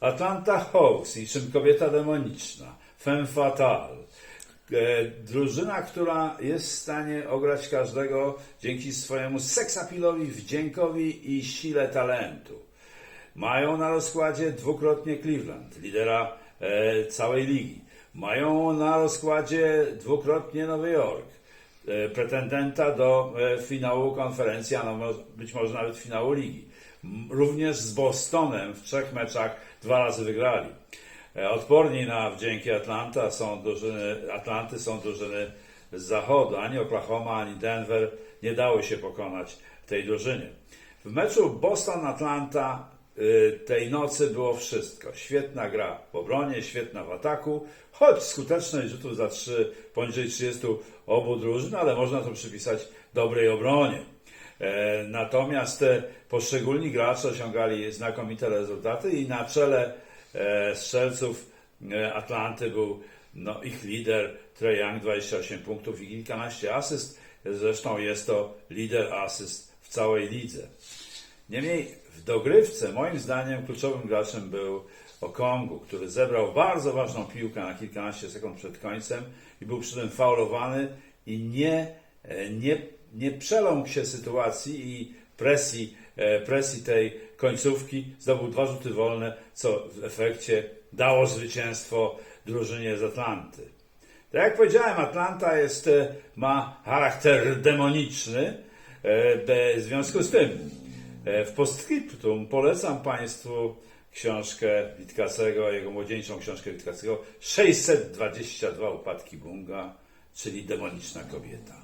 Atlanta Hawks, niczym kobieta demoniczna, femme fatale. E, drużyna, która jest w stanie ograć każdego dzięki swojemu seksapilowi, wdziękowi i sile talentu. Mają na rozkładzie dwukrotnie Cleveland, lidera e, całej ligi. Mają na rozkładzie dwukrotnie Nowy Jork, pretendenta do e, finału konferencji, a być może nawet finału ligi. Również z Bostonem w trzech meczach dwa razy wygrali. E, Odporni na wdzięki Atlanta są drużyny, Atlanty są drużyny z zachodu. Ani Oklahoma, ani Denver nie dały się pokonać tej drużynie. W meczu Boston-Atlanta tej nocy było wszystko. Świetna gra w obronie, świetna w ataku, choć skuteczność rzutów za trzy poniżej 30 obu drużyn, ale można to przypisać dobrej obronie. E, Natomiast e, poszczególni gracze osiągali znakomite rezultaty i na czele e, strzelców Atlanty był no, ich lider Trae Young 28 punktów i kilkanaście asyst. Zresztą jest to lider asyst w całej lidze. Niemniej w dogrywce moim zdaniem kluczowym graczem był Okongu, który zebrał bardzo ważną piłkę na kilkanaście sekund przed końcem i był przy tym faulowany i nie, e, nie, nie przeląkł się sytuacji i presji, e, presji tej końcówki. Zdobył dwa rzuty wolne, co w efekcie dało zwycięstwo drużynie z Atlanty. Tak jak powiedziałem, Atlanta jest, e, ma charakter demoniczny. W związku z tym, w postscriptum polecam Państwu książkę Witkacego, jego młodzieńczą książkę Witkacego 622 Upadki Bunga, czyli Demoniczna Kobieta.